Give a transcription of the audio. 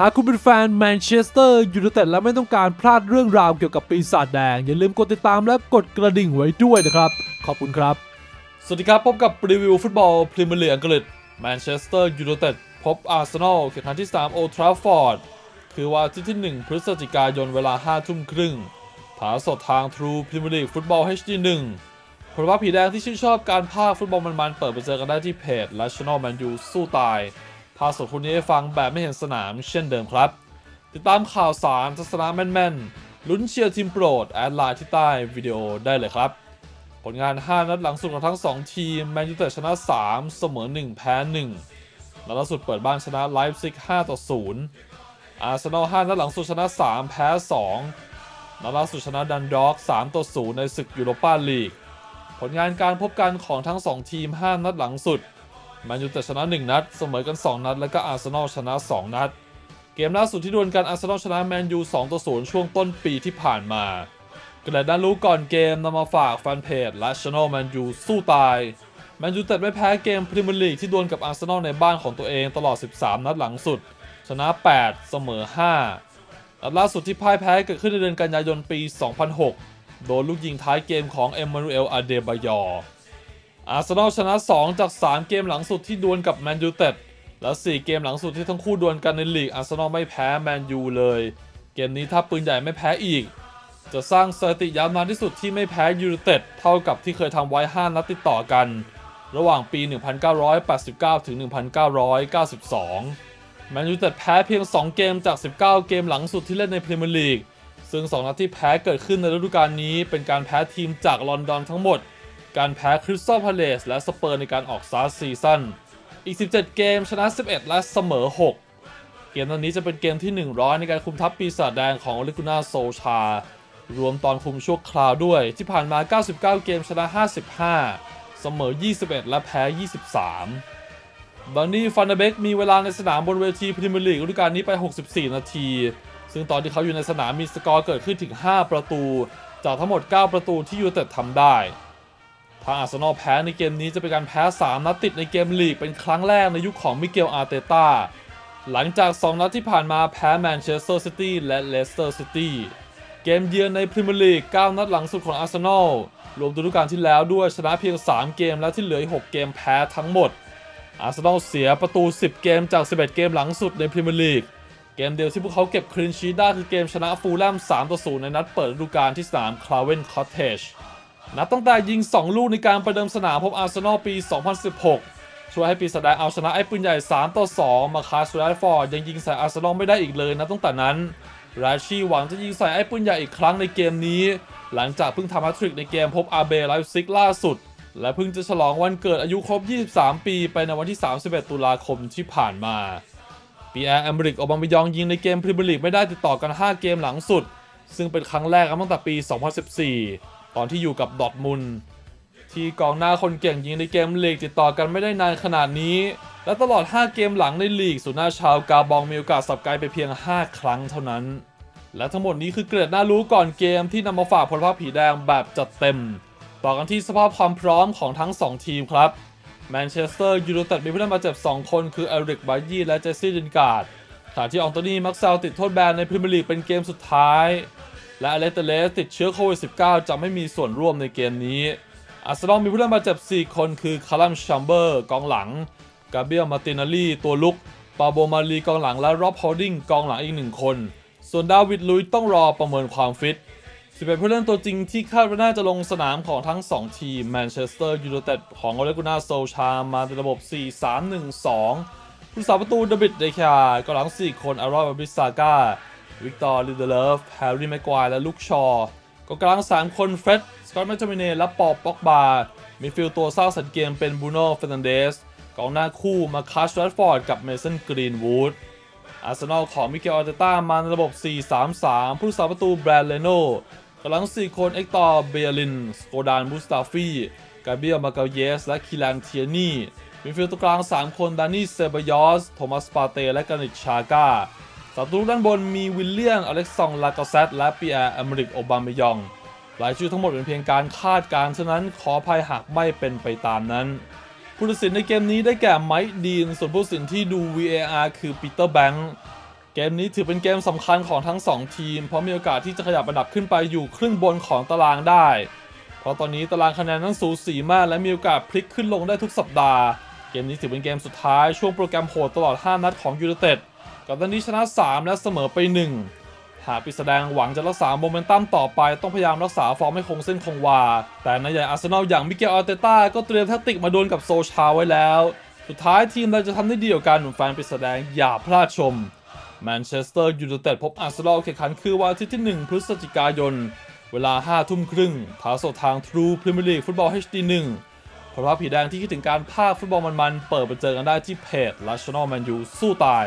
หากคุณเป็นแฟนแมนเชสเตอร์ยูไนเต็ดและไม่ต้องการพลาดเรื่องราวเกี่ยวกับปีศาจแดง อย่าลืมกดติดตามและกดกระดิ่งไว้ด้วยนะครับ ขอบคุณครับ สวัสดีครับ พบกับรีวิวฟุตบอลพรีเมียร์ลีกอังกฤษแมนเชสเตอร์ยูไนเต็ดพบอาร์เซนอลแข่งขันที่ 3 โอทราฟอร์ด คือวันที่ที่ 1 พฤศจิกายนเวลา 5 ทุ่มครึ่งถ่ายสดทาง True Premier League Football HD 1 ผลว่าผีแดงที่ชื่นชอบการพากฟุตบอลมันๆเปิดไปเจอกันได้ที่เพจ National Man U สู้ตาย พาสดคุณนี้ให้ฟังแบบไม่เห็นสนามเช่นเดิมครับ ติดตามข่าวสารทัศนะแม่นๆ ลุ้นเชียร์ทีมโปรด แอดไลน์ที่ใต้วิดีโอได้เลยครับ ผลงาน 5 นัดหลังสุดของทั้ง 2 ทีม แมนยูเต็ดชนะ 3 เสมอ 1 แพ้1นัดล่าสุดเปิดบ้านชนะไลฟ์ซิก5ต่อ 0 อาร์เซนอล 5 นัดหลังสุดชนะ 3 แพ้2นัดล่าสุดชนะดันด็อก 3 ต่อ 0 ในศึกยูโรปาลีก ผลงานการพบกันของทั้ง 2 ทีม 5 นัดหลังสุด แมนยูไนเต็ดชนะ 1 นัด เสมอกัน 2 นัด แล้วก็อาร์เซนอลชนะ 2 นัด เกมล่าสุดที่ดวลกันอาร์เซนอลชนะแมนยู2ต่อ0ช่วงต้นปีที่ผ่านมากระดาษด้นรู้ก่อนเกมนำมาฝากแฟนเพจและช anel แมนยูสู้ตายแมนยูแต่ไม่แพ้เกมพรีเมียร์ลีกที่ดวลกับอาร์เซนอลในบ้านของตัวเองตลอด 13 นัดหลังสุด ชนะ 8 เสมอ 5 นัดล่าสุดที่พ่ายแพ้เกิดขึ้นในเดือนกันยายนปี 2006 โดนลูกยิงท้ายเกมของเอ็มมานูเอลอาเดบายอร์ อาร์เซนอลชนะ 2 จาก 3 เกมหลังสุดที่ดวลกับแมนยูเต็ดและ 4 เกมหลังสุดที่ทั้งคู่ดวลกันในลีกอาร์เซนอลไม่แพ้แมนยูเลย เกมนี้ถ้าปืนใหญ่ไม่แพ้อีก จะสร้างสถิติยาวนานที่สุดที่ไม่แพ้ยูไนเต็ดเท่ากับที่เคยทำไว้ 5 นัดติดต่อกัน ระหว่างปี 1989 ถึง 1992 แมนยูเต็ดแพ้เพียง 2 เกมจาก 19 เกมหลังสุดที่เล่นในพรีเมียร์ลีกซึ่ง 2 นัดที่แพ้เกิดขึ้นในฤดูกาลนี้เป็นการแพ้ทีมจากลอนดอนทั้งหมด การแพ้คริสตัลพาเลสและสเปอร์ในการออกซาร์ซีซั่น อีก 17 เกมชนะ 11 และเสมอ 6 เกมนันนี้จะเป็นเกมที่ 100 ในการคุมทัพปีศาจแดงของลิกุน่าโซชา รวมตอนคุมชั่วคราวด้วยที่ผ่านมา 99 เกมชนะ 55 เสมอ 21 และแพ้ 23 บันนี่ฟันเดเบกมีเวลาในสนามบนเวทีพรีเมียร์ลีกฤดูกาลนี้ไป 64 นาที ซึ่งตอนที่เขาอยู่ในสนามมีสกอร์เกิดขึ้นถึง 5 ประตู จากทั้งหมด 9 ประตูที่ยูเต็ดทำได้ ถ้าอาร์เซนอลแพ้ในเกมนี้จะเป็นการแพ้ 3 นัดติดในเกมลีกเป็นครั้งแรกในยุคของมิเกลอาร์เตต้าหลังจาก 2 นัดที่ผ่านมาแพ้แมนเชสเตอร์ซิตี้และเลสเตอร์ซิตี้เกมเยือนในพรีเมียร์ลีก 9 นัดหลังสุดของอาร์เซนอลรวมฤดูกาลที่แล้วด้วยชนะเพียง 3 เกมและที่เหลืออีก6เกมแพ้ทั้งหมด อาร์เซนอลเสียประตู 10 เกมจาก 11 เกมหลังสุดในพรีเมียร์ลีก เกมเดียวที่พวกเขาเก็บคลีนชีได้คือเกมชนะฟูลแลม3ต่อ0ในนัดเปิดฤดูกาลที่3คลาเวนคอตเทจ นับตั้งแต่ยิง 2 ลูกในการประเดิมสนามพบอาร์เซนอลปี 2016 ช่วยให้ปีศาจแดงเอาชนะไอ้ปืนใหญ่ 3 ต่อ 2 มาคาสแรฟอร์ดยังยิงใส่อาร์เซนอลไม่ได้อีกเลยนะตั้งแต่นั้นราชีหวังจะยิงใส่ไอ้ปืนใหญ่อีกครั้งในเกมนี้ หลังจากเพิ่งทำแฮตทริกในเกมพบอาเบไลฟ์ซิกล่าสุด และเพิ่งจะฉลองวันเกิดอายุครบ 23 ปีไปในวันที่ 31 ตุลาคมที่ผ่านมาปีแอร์แอมบริกออบามายองยิงในเกมพรีเมียร์ลีกไม่ได้ติดต่อกัน 5 เกมหลังสุด ซึ่งเป็นครั้งแรกตั้งแต่ปี 2014 ตอนที่อยู่กับดอทมุนที่กองหน้าคนเก่งยิงในเกมลีกติดต่อกันไม่ได้นานขนาดนี้ และตลอด 5 เกมหลังในลีกสุน่าชาวกาบองมีโอกาสสับไกลไปเพียง 5 ครั้งเท่านั้น และทั้งหมดนี้คือเกร็ดน่ารู้ก่อนเกมที่นำมาฝากพลภาพผีแดงแบบจัดเต็ม ต่อกันที่สภาพความพร้อมของทั้ง 2 ทีมครับแมนเชสเตอร์ยูไนเต็ดมีผู้เล่นบาดเจ็บ 2 คนคือเอริกบายี่และเจสซี่ดินการ์ดขณะที่อองโตนี่มักเซลติดโทษแบนในพรีเมียร์ลีกเป็นเกมสุดท้าย และอเลสเตเลสติดเชื้อโควิด -19 จะไม่มีส่วนร่วมในเกมนี้ อาร์เซนอลมีผู้เล่นบาดเจ็บ 4 คนคือคารัมชัมเบอร์กองหลัง กาเบียลมาตินาลีตัวลุก ปาโบมาลีกองหลังและร็อบฮอลดิงกองหลังอีกหนึ่งคน ส่วนดาวิดลุยต้องรอประเมินความฟิต11ผู้เล่นตัวจริงที่คาดว่าน่าจะลงสนามของทั้ง 2 ทีมแมนเชสเตอร์ยูไนเต็ดของโอเลกุนาโซชามาในระบบ 4-3-1-2ผู้สาประตูเดวิดเดคากองหลัง 4 คนอารอนบิสซาก้า วิกตอร์ลิเดเลฟแฮร์รี่แม็กควายและลูกชอกองกลาง 3 คนเฟร็ดสกอตแมคโทมิเนและปอปป็อกบามิดฟิลด์ตัวสร้างสรรค์เกมเป็นบูโน่เฟรนันเดสกองหน้าคู่มาคัสแรดฟอร์ดกับเมสันกรีนวูดอาร์เซนอลของมิเกลอาร์เตต้ามาในระบบ 4-3-3 ผู้สาประตูแบรนด์เลโนกำลัง 4 คนเอ็กตอร์เบียลินสโกดานบูสตาฟีกาเบียลมาเกลเยส และคิลันเทียนี่มิดฟิลด์ตัวกลาง 3 คนดานี่เซบายอส โทมัสปาเต และกานิชชาก้า สาประตูด้านบนมีวิลเลียน อเล็กซอง ลากาเซตและปีแอร์อเมริก โอบามายอง รายชื่อทั้งหมดเป็นเพียงการคาดการณ์ฉะนั้นขออภัยหากไม่เป็นไปตามนั้น ผู้ตัดสินในเกมนี้ได้แก่ไมค์ดีน ส่วนผู้ตัดสินที่ดู VAR คือปีเตอร์แบงค์เกมนี้ถือเป็นเกมสำคัญของทั้ง 2 ทีม เพราะมีโอกาสที่จะขยับอันดับขึ้นไปอยู่ครึ่งบนของตารางได้ เพราะตอนนี้ตารางคะแนนนั้นสูสีมาก และมีโอกาสพลิกขึ้นลงได้ทุกสัปดาห์ เกมนี้ถือเป็นเกมสุดท้ายช่วงโปรแกรมโหดตลอด 5 นัดของยูไนเต็ด กับตอนนี้ชนะ 3 และเสมอไป 1 หากปิดแสดงหวังจะรักษาโมเมนตัมต่อไปต้องพยายามรักษาฟอร์มให้คงเส้นคงวา แต่นายใหญ่อาร์เซนอลอย่างมิเกลอาร์เตต้าก็เตรียมแทคติกมาโดวลกับโซชาไว้แล้ว สุดท้ายทีมใดจะทำได้ดีกว่ากันแฟนปิดแสดงอย่าพลาดชมแมนเชสเตอร์ยูไนเต็ดพบอาร์เซนอลแข่งขันคือวันอาทิตย์ที่ 1 พฤศจิกายน เวลา 5 ทุ่มครึ่งถ่ายสดทาง True Premier League Football HD 1 เพราะว่าผีแดงที่คิดถึงการพากย์ฟุตบอลมันๆ เปิดไปเจอกันได้ที่เพจ National Man U สู้ตาย